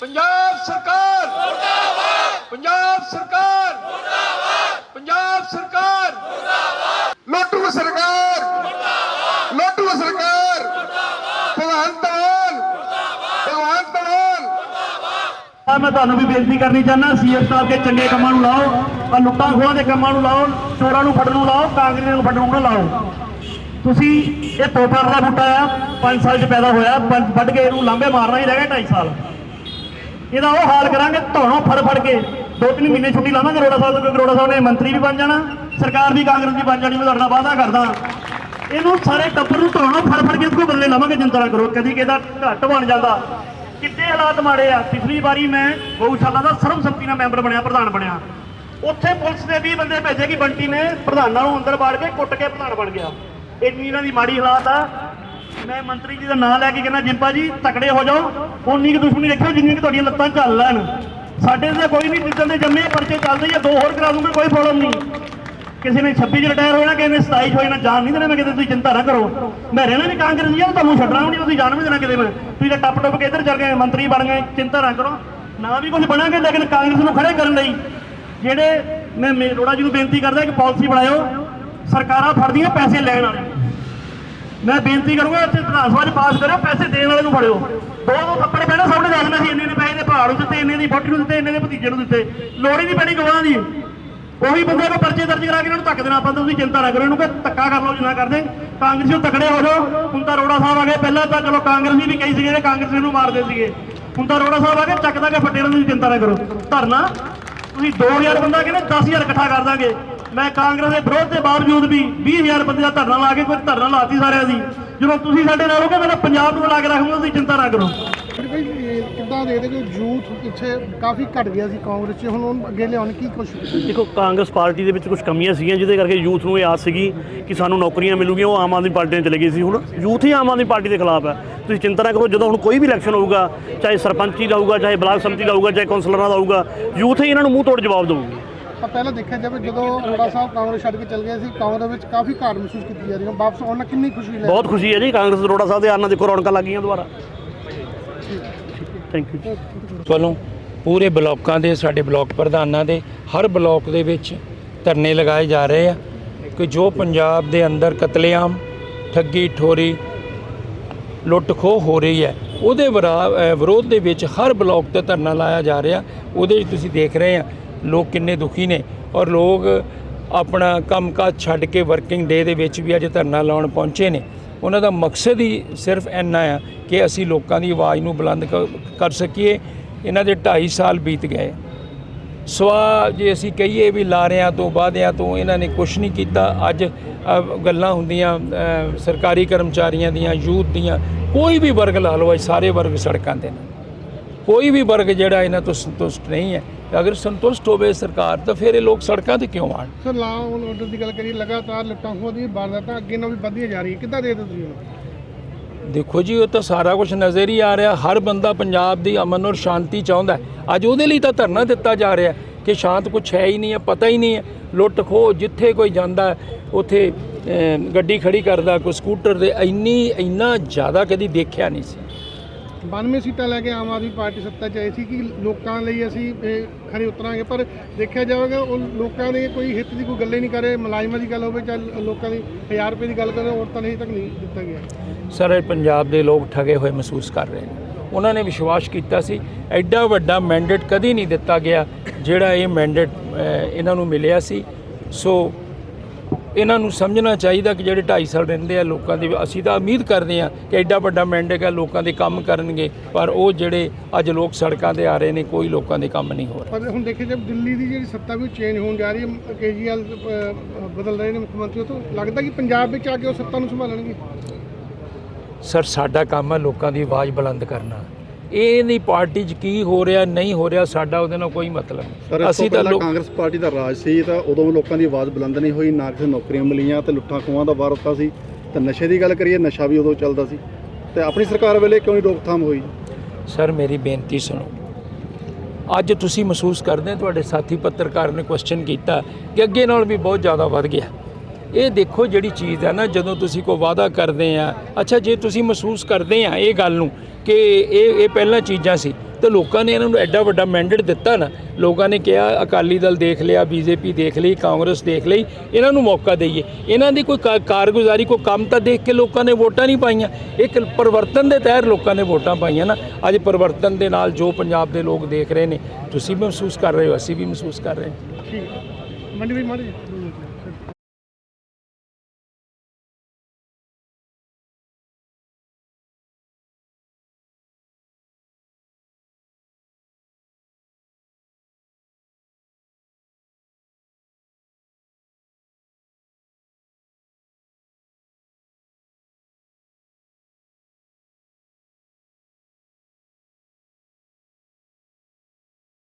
ਪੰਜਾਬ ਸਰਕਾਰ। ਮੁਰਦਾਬਾਦ। ਪੰਜਾਬ ਸਰਕਾਰ। ਮੁਰਦਾਬਾਦ। ਪੰਜਾਬ ਸਰਕਾਰ। ਲੋਟੂ ਸਰਕਾਰ। ਮੁਰਦਾਬਾਦ। ਲੋਟੂ ਸਰਕਾਰ। ਮੁਰਦਾਬਾਦ। ਭਗਵੰਤ ਮਾਨ। ਭਗਵੰਤ ਮਾਨ। ਮੈਂ ਤੁਹਾਨੂੰ ਵੀ ਬੇਨਤੀ ਕਰਨੀ ਚਾਹੁੰਦਾ ਸੀਐਮ ਸਾਹਿਬ ਦੇ ਚੰਗੇ ਕੰਮਾਂ ਨੂੰ ਲਾਓ ਆ ਲੁੱਟਾਂ ਖੋਹਾਂ ਦੇ ਕੰਮਾਂ ਨੂੰ ਲਾਓ ਚੋਰਾਂ ਨੂੰ ਫੜਨ ਨੂੰ ਲਾਓ ਕਾਂਗਰਸ ਨੂੰ ਫੜਨ ਨੂੰ ਨਾ ਲਾਓ। ਤੁਸੀਂ ਇਹ ਤੋਪਰ ਦਾ ਬੂਟਾ ਆ 5 ਸਾਲ 'ਚ ਪੈਦਾ ਹੋਇਆ ਪੰਜ- ਵੱਢ ਕੇ ਇਹਨੂੰ ਲਾਂਬੇ ਮਾਰਨਾ ਹੀ ਰਹਿ ਗਿਆ 2.5 ਸਾਲ। ਇਹਦਾ ਉਹ ਹਾਲ ਕਰਾਂਗੇ, ਧੌਣੋਂ ਫੜ ਫੜ ਕੇ। ਦੋ ਤਿੰਨ ਮਹੀਨੇ ਛੁੱਟੀ ਲਾਵਾਂਗੇ ਰੋੜਾ ਸਾਹਿਬ ਤੋਂ ਰੋੜਾ ਸਾਹਿਬ ਨੇ ਮੰਤਰੀ ਵੀ ਬਣ ਜਾਣਾ, ਸਰਕਾਰ ਵੀ ਕਾਂਗਰਸ ਦੀ ਬਣ ਜਾਣੀ, ਮੈਂ ਤੁਹਾਡੇ ਵਾਅਦਾ ਕਰਦਾ। ਇਹਨੂੰ ਸਾਰੇ ਟੱਬਰ ਨੂੰ ਧੌਣੋਂ ਫੜ ਫੜ ਕੇ ਇਸ ਕੋ ਬਦਲੇ ਲਾਵਾਂਗੇ ਚਿੰਤਾ ਕਰੋ। ਕਦੀ ਕਿਹਦਾ ਘੱਟ ਬਣ ਜਾਂਦਾ। ਕਿੱਡੇ ਹਾਲਾਤ ਮਾੜੇ ਆ। ਪਿਛਲੀ ਵਾਰੀ ਮੈਂ ਗਊਸ਼ਾਲਾ ਦਾ ਸਰਬਸੰਮਤੀ ਨਾਲ ਮੈਂਬਰ ਬਣਿਆ, ਪ੍ਰਧਾਨ ਬਣਿਆ। ਉੱਥੇ ਪੁਲਿਸ ਨੇ 20 ਬੰਦੇ ਭੇਜੇ ਕਿ ਬੰਟੀ ਨੇ ਪ੍ਰਧਾਨਾਂ ਨੂੰ ਅੰਦਰ ਬਾੜ ਕੇ ਕੁੱਟ ਕੇ ਪ੍ਰਧਾਨ ਬਣ ਗਿਆ। ਇੰਨੀ ਇਹਨਾਂ ਦੀ ਮਾੜੀ ਹਾਲਾਤ ਆ। ਮੈਂ ਮੰਤਰੀ ਜੀ ਦਾ ਨਾਮ ਲੈ ਕੇ ਕਹਿੰਦਾ, ਜਿੰਪਾ ਜੀ, ਤਕੜੇ ਹੋ ਜਾਓ। ਉਨੀ ਕੁ ਦੁਸ਼ਮਣੀ ਰੱਖਿਓ ਜਿੰਨੀ ਕਿ ਤੁਹਾਡੀਆਂ ਲੱਤਾਂ ਚੱਲ ਲੈਣ। ਸਾਡੇ ਤੇ ਕੋਈ ਨਹੀਂ ਜਿੱਦਾਂ ਦੇ ਜੰਮੇ ਪਰਚੇ ਚੱਲਦੇ ਹੀ ਆ, ਦੋ ਹੋਰ ਕਰਾ ਦੂੰਗੇ, ਕੋਈ ਪ੍ਰੋਬਲਮ ਨਹੀਂ ਕਿਸੇ ਨੇ 26 ਚ ਰਿਟਾਇਰ ਹੋਣਾ, ਕਿਸੇ ਨੇ 27 ਚ ਹੋ ਜਾਣਾ ਜਾਣ ਨਹੀਂ ਦੇਣਾ ਮੈਂ ਕਿਤੇ, ਤੁਸੀਂ ਚਿੰਤਾ ਨਾ ਕਰੋ। ਮੈਂ ਰਹਿਣਾ ਵੀ ਕਾਂਗਰਸ ਜੀ ਆ ਤੁਹਾਨੂੰ ਛੱਡਣਾ ਵੀ ਨਹੀਂ ਤੁਸੀਂ ਜਾਣ ਵੀ ਦੇਣਾ ਕਿਤੇ ਮੈਂ ਤੁਸੀਂ ਤਾਂ ਟੱਪ ਟੱਪ ਕੇ ਇੱਧਰ ਚੱਲ ਗਏ, ਮੰਤਰੀ ਬਣ ਗਏ, ਚਿੰਤਾ ਨਾ ਕਰੋ। ਨਾ ਵੀ ਕੁਝ ਬਣਾਂਗੇ, ਲੇਕਿਨ ਕਾਂਗਰਸ ਨੂੰ ਖੜੇ ਕਰਨ ਲਈ। ਜਿਹੜੇ ਮੈਂ, ਮੇ- ਜੀ ਨੂੰ ਬੇਨਤੀ ਕਰਦਾ ਕਿ ਪਾਲਿਸੀ ਬਣਾਇਓ। ਸਰਕਾਰਾਂ ਫੜਦੀਆਂ ਪੈਸੇ ਲੈਣ ਵਾਲੇ। ਮੈਂ ਬੇਨਤੀ ਕਰੂੰਗਾ ਇੱਥੇ ਵਿਧਾਨ ਸਭਾ 'ਚ ਪਾਸ ਕਰਿਓ, ਪੈਸੇ ਦੇਣ ਵਾਲੇ ਨੂੰ ਫੜਿਓ। ਦੋ ਦੋ ਥੱਪੜ ਪੈਣਾ ਸਾਹਮਣੇ ਦੱਸ ਮੈਂ ਸੀ, ਇੰਨੇ ਨੇ ਪੈਸੇ ਦੇ ਭਾੜ ਨੂੰ ਦਿੱਤੇ, ਇੰਨੇ ਦੀ ਬੋਟੀ ਨੂੰ ਦਿੱਤੇ, ਇੰਨੇ ਦੇ ਭਤੀਜੇ ਨੂੰ ਦਿੱਤੇ। ਲੋੜ ਹੀ ਨਹੀਂ ਪੈਣੀ ਗਵਾਹਾਂ ਦੀ। ਉਹੀ ਬੰਦੇ ਕੋ ਪਰਚੇ ਦਰਜ ਕਰਾ ਕੇ ਇਹਨਾਂ ਨੂੰ ਧੱਕ ਦੇਣਾ ਆਪਾਂ, ਤੁਸੀਂ ਚਿੰਤਾ ਨਾ ਕਰੋ, ਇਹਨੂੰ ਕਿ ਧੱਕਾ ਕਰ ਲਓ, ਜਿੰਨਾ ਕਰਦੇ। ਕਾਂਗਰਸੀ ਨੂੰ ਤਕੜੇ ਹੋ ਜਾਓ। ਹੁਣ ਤਾਂ ਰੋੜਾ ਸਾਹਿਬ ਆ ਗਏ, ਪਹਿਲਾਂ ਤਾਂ ਚਲੋ ਕਾਂਗਰਸੀ ਵੀ ਕਈ ਸੀਗੇ ਜਿਹੜੇ ਕਾਂਗਰਸ ਨੂੰ ਮਾਰਦੇ ਸੀਗੇ। ਹੁਣ ਤਾਂ ਰੋੜਾ ਸਾਹਿਬ ਆ ਗਏ ਚੱਕ ਦਾਂਗੇ ਫੱਟੇ ਨੂੰ ਤੁਸੀਂ ਚਿੰਤਾ ਨਾ ਕਰੋ। ਧਰਨਾ, ਤੁਸੀਂ 2000 ਬੰਦਾ ਕਹਿੰਦੇ 10000 ਇਕੱਠਾ ਕਰ ਦਾਂਗੇ। ਮੈਂ ਕਾਂਗਰਸ ਦੇ ਵਿਰੋਧ ਦੇ ਬਾਵਜੂਦ ਵੀ 20000 ਬੰਦੇ ਦਾ ਧਰਨਾ ਲਾ ਕੇ ਕੋਈ ਧਰਨਾ ਲਾਤੀ ਸਾਰਿਆਂ ਦੀ। ਜਦੋਂ ਤੁਸੀਂ ਸਾਡੇ ਨਾਲ ਹੋਗੇ ਮੈਂ ਪੰਜਾਬ ਨੂੰ ਲਾ ਕੇ ਰੱਖੂੰਗਾ ਤੁਸੀਂ ਚਿੰਤਾ ਨਾ ਕਰੋ। ਕਿੱਦਾਂ ਦੇਖਦੇ ਕਿ ਯੂਥ ਪਿੱਛੇ ਕਾਫੀ ਘਟ ਗਿਆ ਸੀ ਕਾਂਗਰਸ 'ਚ ਹੁਣ ਉਹਨੂੰ ਅੱਗੇ ਲਿਆਉਣ ਕੀ ਕੋਸ਼ਿਸ਼ ਦੇਖੋ ਕਾਂਗਰਸ ਪਾਰਟੀ ਦੇ ਵਿੱਚ ਕੁਝ ਕਮੀਆਂ ਸੀਗੀਆਂ ਜਿਹਦੇ ਕਰਕੇ ਯੂਥ ਨੂੰ ਇਹ ਆਸ ਸੀਗੀ ਕਿ ਸਾਨੂੰ ਨੌਕਰੀਆਂ ਮਿਲੂਗੀਆਂ ਉਹ ਆਮ ਆਦਮੀ ਪਾਰਟੀ ਨਾਲ ਚਲੇ ਗਈ ਸੀ। ਹੁਣ ਯੂਥ ਹੀ ਆਮ ਆਦਮੀ ਪਾਰਟੀ ਦੇ ਖਿਲਾਫ ਹੈ। ਤੁਸੀਂ ਚਿੰਤਾ ਨਾ ਕਰੋ ਜਦੋਂ ਹੁਣ ਕੋਈ ਵੀ ਇਲੈਕਸ਼ਨ ਹੋਊਗਾ ਚਾਹੇ ਸਰਪੰਚੀ ਦਾ ਹੋਊਗਾ ਚਾਹੇ ਬਲਾਕ ਸੰਮਤੀ ਦਾ ਹੋਊਗਾ ਚਾਹੇ ਕੌਂਸਲਰਾਂ ਦਾ ਹੋਊਗਾ ਯੂਥ ਹੀ ਇਹਨਾਂ ਨੂੰ ਮੂੰਹ ਤੋੜ ਜਵਾਬ ਦੇਊਗੀ। ਪਰ ਪਹਿਲਾਂ ਦੇਖਿਆ ਜਾਵੇ ਜਦੋਂ ਅਰੋੜਾ ਸਾਹਿਬ ਕਾਂਗਰਸ ਛੱਡ ਕੇ ਚਲ ਗਏ ਸੀ ਕਾਂਗਰਸ ਵਿੱਚ ਕਾਫੀ ਘਾਟ ਮਹਿਸੂਸ ਕੀਤੀ ਜਾ ਰਹੀ ਹੈ। ਵਾਪਸ ਆਉਣ ਨਾਲ ਕਿੰਨੀ ਖੁਸ਼ੀ ਲੈ ਬਹੁਤ ਖੁਸ਼ੀ ਹੈ ਜੀ ਕਾਂਗਰਸ ਰੋੜਾ ਸਾਹਿਬ ਦੇ ਆਉਣ ਨਾਲ ਦੇਖੋ ਰੌਣਕਾਂ ਲੱਗ ਗਈਆਂ ਦੁਬਾਰਾ। ਥੈਂਕ ਯੂ ਵੱਲੋਂ ਪੂਰੇ ਬਲਾਕਾਂ ਦੇ ਸਾਡੇ ਬਲਾਕ ਪ੍ਰਧਾਨਾਂ ਦੇ ਹਰ ਬਲਾਕ ਦੇ ਵਿੱਚ ਧਰਨੇ ਲਗਾਏ ਜਾ ਰਹੇ ਆ ਕਿ ਜੋ ਪੰਜਾਬ ਦੇ ਅੰਦਰ ਕਤਲੇਆਮ ਠੱਗੀ ਠੋਰੀ ਲੁੱਟ ਖੋਹ ਹੋ ਰਹੀ ਹੈ ਉਹਦੇ ਵਿਰੋਧ ਦੇ ਵਿੱਚ ਹਰ ਬਲਾਕ ਤੇ ਧਰਨਾ ਲਾਇਆ ਜਾ ਰਿਹਾ। ਉਹਦੇ ਵਿੱਚ ਤੁਸੀਂ ਦੇਖ ਰਹੇ ਆ ਲੋਕ ਕਿੰਨੇ ਦੁਖੀ ਨੇ ਔਰ ਲੋਕ ਆਪਣਾ ਕੰਮਕਾਜ ਛੱਡ ਕੇ ਵਰਕਿੰਗ ਡੇ ਦੇ ਵਿੱਚ ਵੀ ਅੱਜ ਧਰਨਾ ਲਾਉਣ ਪਹੁੰਚੇ ਨੇ। ਉਹਨਾਂ ਦਾ ਮਕਸਦ ਹੀ ਸਿਰਫ ਇੰਨਾ ਆ ਕਿ ਅਸੀਂ ਲੋਕਾਂ ਦੀ ਆਵਾਜ਼ ਨੂੰ ਬੁਲੰਦ ਕ- ਕਰ ਸਕੀਏ। ਇਹਨਾਂ ਦੇ 2.5 ਸਾਲ ਬੀਤ ਗਏ। ਸਵਾ ਜੇ ਅਸੀਂ ਕਹੀਏ ਵੀ ਲਾਰਿਆਂ ਤੋਂ ਵਾਅਦਿਆਂ ਤੋਂ ਇਹਨਾਂ ਨੇ ਕੁਝ ਨਹੀਂ ਕੀਤਾ। ਅੱਜ ਗੱਲਾਂ ਹੁੰਦੀਆਂ ਸਰਕਾਰੀ ਕਰਮਚਾਰੀਆਂ ਦੀਆਂ, ਯੂਥ ਦੀਆਂ, ਕੋਈ ਵੀ ਵਰਗ ਲਾ ਲਓ, ਅੱਜ ਸਾਰੇ ਵਰਗ ਸੜਕਾਂ ਤੇ ਨੇ। ਕੋਈ ਵੀ ਵਰਗ ਜਿਹੜਾ ਇਹਨਾਂ ਤੋਂ ਸੰਤੁਸ਼ਟ ਨਹੀਂ ਹੈ। ਅਗਰ ਸੰਤੁਸ਼ਟ ਹੋਵੇ ਸਰਕਾਰ ਤਾਂ ਫਿਰ ਇਹ ਲੋਕ ਸੜਕਾਂ ਤੇ ਕਿਉਂ ਆਣ ਸਰ ਲਾ ਹੁਣ ਆਰਡਰ ਦੀ ਗੱਲ ਕਰੀਏ ਲਗਾਤਾਰ ਲੁੱਟਾਂ ਖੋਹਾਂ ਦੀ ਵਾਰਦਾਤਾਂ ਅੱਗੇ ਨਾਲ ਵੀ ਵਧੀਆਂ ਜਾ ਰਹੀ ਹੈ ਕਿੱਦਾਂ ਦੇਖਦੇ ਤੁਸੀਂ ਦੇਖੋ ਜੀ ਉਹ ਤਾਂ ਸਾਰਾ ਕੁਝ ਨਜ਼ਰ ਹੀ ਆ ਰਿਹਾ। ਹਰ ਬੰਦਾ ਪੰਜਾਬ ਦੀ ਅਮਨ ਔਰ ਸ਼ਾਂਤੀ ਚਾਹੁੰਦਾ। ਅੱਜ ਉਹਦੇ ਲਈ ਤਾਂ ਧਰਨਾ ਦਿੱਤਾ ਜਾ ਰਿਹਾ ਕਿ ਸ਼ਾਂਤ ਕੁਝ ਹੈ ਹੀ ਨਹੀਂ ਹੈ ਪਤਾ ਹੀ ਨਹੀਂ ਹੈ। ਲੁੱਟ ਖੋਹ ਜਿੱਥੇ ਕੋਈ ਜਾਂਦਾ ਉੱਥੇ ਗੱਡੀ ਖੜੀ ਕਰਦਾ ਕੋਈ ਸਕੂਟਰ ਦੇ ਇੰਨੀ ਇੰਨਾ ਜ਼ਿਆਦਾ ਕਦੀ ਦੇਖਿਆ ਨਹੀਂ ਸੀ। 92 ਸੀਟਾਂ ਲੈ ਕੇ ਆਮ ਆਦਮੀ ਪਾਰਟੀ ਸੱਤਾ 'ਚ ਆਈ ਸੀ ਕਿ ਲੋਕਾਂ ਲਈ ਅਸੀਂ ਖਰੇ ਉਤਰਾਂਗੇ, ਪਰ ਦੇਖਿਆ ਜਾਵੇਗਾ, ਉਹ ਲੋਕਾਂ ਦੇ ਕੋਈ ਹਿੱਤ ਦੀ ਕੋਈ ਗੱਲ ਹੀ ਨਹੀਂ ਕਰੇ ਮੁਲਾਜ਼ਮਾਂ ਦੀ ਗੱਲ ਹੋਵੇ ਚਾਹੇ ਲੋਕਾਂ ਦੀ 1000 ਰੁਪਏ ਦੀ ਗੱਲ ਕਰੇ ਔਰਤਾਂ ਲਈ ਤੱਕ ਨਹੀਂ ਦਿੱਤਾ ਗਿਆ। ਸਾਰੇ ਪੰਜਾਬ ਦੇ ਲੋਕ ਠਗੇ ਹੋਏ ਮਹਿਸੂਸ ਕਰ ਰਹੇ ਨੇ। ਉਹਨਾਂ ਨੇ ਵਿਸ਼ਵਾਸ ਕੀਤਾ ਸੀ, ਐਡਾ ਵੱਡਾ ਮੈਂਡੇਟ ਕਦੀ ਨਹੀਂ ਦਿੱਤਾ ਗਿਆ, ਜਿਹੜਾ ਇਹ ਮੈਂਡੇਟ ਇਹਨਾਂ ਨੂੰ ਮਿਲਿਆ ਸੀ। ਸੋ ਇਹਨਾਂ ਨੂੰ ਸਮਝਣਾ ਚਾਹੀਦਾ ਕਿ ਜਿਹੜੇ 2.5 ਸਾਲ ਰਹਿੰਦੇ ਆ ਲੋਕਾਂ ਦੀ ਅਸੀਂ ਤਾਂ ਉਮੀਦ ਕਰਦੇ ਆ ਕਿ ਐਡਾ ਵੱਡਾ ਮੈਂਡੇਟ ਹੈ ਲੋਕਾਂ ਦੇ ਕੰਮ ਕਰਨਗੇ ਪਰ ਉਹ ਜਿਹੜੇ ਅੱਜ ਲੋਕ ਸੜਕਾਂ ਤੇ ਆ ਰਹੇ ਨੇ ਕੋਈ ਲੋਕਾਂ ਦੇ ਕੰਮ ਨਹੀਂ ਹੋ ਰਿਹਾ। ਪਰ ਹੁਣ ਦੇਖਿਆ ਜਾਵੇ ਦਿੱਲੀ ਦੀ ਜਿਹੜੀ ਸੱਤਾ ਵੀ ਚੇਂਜ ਹੋਣ ਜਾ ਰਹੀ ਹੈ ਕੇਜੀਐਲ ਬਦਲ ਰਹੇ ਨੇ ਮੁੱਖ ਮੰਤਰੀ ਤੋਂ ਲੱਗਦਾ ਕਿ ਪੰਜਾਬ ਵਿੱਚ ਆ ਕੇ ਉਹ ਸੱਤਾ ਨੂੰ ਸੰਭਾਲਣਗੇ। ਸਰ ਸਾਡਾ ਕੰਮ ਹੈ ਲੋਕਾਂ ਦੀ ਆਵਾਜ਼ ਬੁਲੰਦ ਕਰਨਾ। ਇਹ ਨਹੀਂ ਪਾਰਟੀ 'ਚ ਕੀ ਹੋ ਰਿਹਾ ਨਹੀਂ ਹੋ ਰਿਹਾ ਸਾਡਾ ਉਹਦੇ ਨਾਲ ਕੋਈ ਮਤਲਬ ਨਹੀਂ। ਇਸ ਤੋਂ ਕਾਂਗਰਸ ਪਾਰਟੀ ਦਾ ਰਾਜ ਸੀ ਤਾਂ ਉਦੋਂ ਲੋਕਾਂ ਦੀ ਆਵਾਜ਼ ਬੁਲੰਦ ਨਹੀਂ ਹੋਈ ਨਾ ਕਿਸੇ ਨੌਕਰੀਆਂ ਮਿਲੀਆਂ ਤੇ ਲੁੱਟਾਂ ਖੋਹਾਂ ਦਾ ਵਾਰ ਉੱਤਾ ਸੀ। ਤੇ ਨਸ਼ੇ ਦੀ ਗੱਲ ਕਰੀਏ ਨਸ਼ਾ ਵੀ ਉਦੋਂ ਚੱਲਦਾ ਸੀ। ਤੇ ਆਪਣੀ ਸਰਕਾਰ ਵੇਲੇ ਕਿਉਂ ਨਹੀਂ ਰੋਕਥਾਮ ਹੋਈ? ਸਰ ਮੇਰੀ ਬੇਨਤੀ ਸੁਣੋ। ਅੱਜ ਤੁਸੀਂ ਮਹਿਸੂਸ ਕਰਦੇ ਤੁਹਾਡੇ ਸਾਥੀ ਪੱਤਰਕਾਰ ਨੇ ਕੁਐਸਚਨ ਕੀਤਾ ਕਿ ਅੱਗੇ ਨਾਲ ਵੀ ਬਹੁਤ ਜ਼ਿਆਦਾ ਵੱਧ ਗਿਆ। ਇਹ ਦੇਖੋ ਜਿਹੜੀ ਚੀਜ਼ ਹੈ ਨਾ, ਜਦੋਂ ਤੁਸੀਂ ਕੋਈ ਵਾਅਦਾ ਕਰਦੇ ਆ, ਅੱਛਾ, ਜੇ ਤੁਸੀਂ ਮਹਿਸੂਸ ਕਰਦੇ ਆ ਇਹ ਗੱਲ ਨੂੰ ਕਿ ਇਹ ਇਹ ਪਹਿਲਾਂ ਚੀਜ਼ਾਂ ਸੀ, ਤੇ ਲੋਕਾਂ ਨੇ ਇਹਨਾਂ ਨੂੰ ਐਡਾ ਵੱਡਾ ਮੈਂਡੇਟ ਦਿੱਤਾ ਨਾ, ਲੋਕਾਂ ਨੇ ਕਿਹਾ, ਅਕਾਲੀ ਦਲ ਦੇਖ ਲਿਆ, ਬੀਜੇਪੀ ਦੇਖ ਲਈ, ਕਾਂਗਰਸ ਦੇਖ ਲਈ, ਇਹਨਾਂ ਨੂੰ ਮੌਕਾ ਦਈਏ। ਇਹਨਾਂ ਦੀ ਕੋਈ ਕਾ- ਕਾਰਗੁਜ਼ਾਰੀ, ਕੋਈ ਕੰਮ ਤਾਂ ਦੇਖ ਕੇ ਲੋਕਾਂ ਨੇ ਵੋਟਾਂ ਨਹੀਂ ਪਾਈਆਂ। ਇੱਕ ਪਰਿਵਰਤਨ ਦੇ ਤਹਿਤ ਲੋਕਾਂ ਨੇ ਵੋਟਾਂ ਪਾਈਆਂ ਨਾ, ਅੱਜ ਪਰਿਵਰਤਨ ਦੇ ਨਾਲ ਜੋ ਪੰਜਾਬ ਦੇ ਲੋਕ ਦੇਖ ਰਹੇ ਨੇ, ਤੁਸੀਂ ਵੀ ਮਹਿਸੂਸ ਕਰ ਰਹੇ ਹੋ, ਅਸੀਂ ਵੀ ਮਹਿਸੂਸ ਕਰ ਰਹੇ ਹਾਂ। ਠੀਕ। ਮੰਡੀ ਵੀ ਮਾੜੀ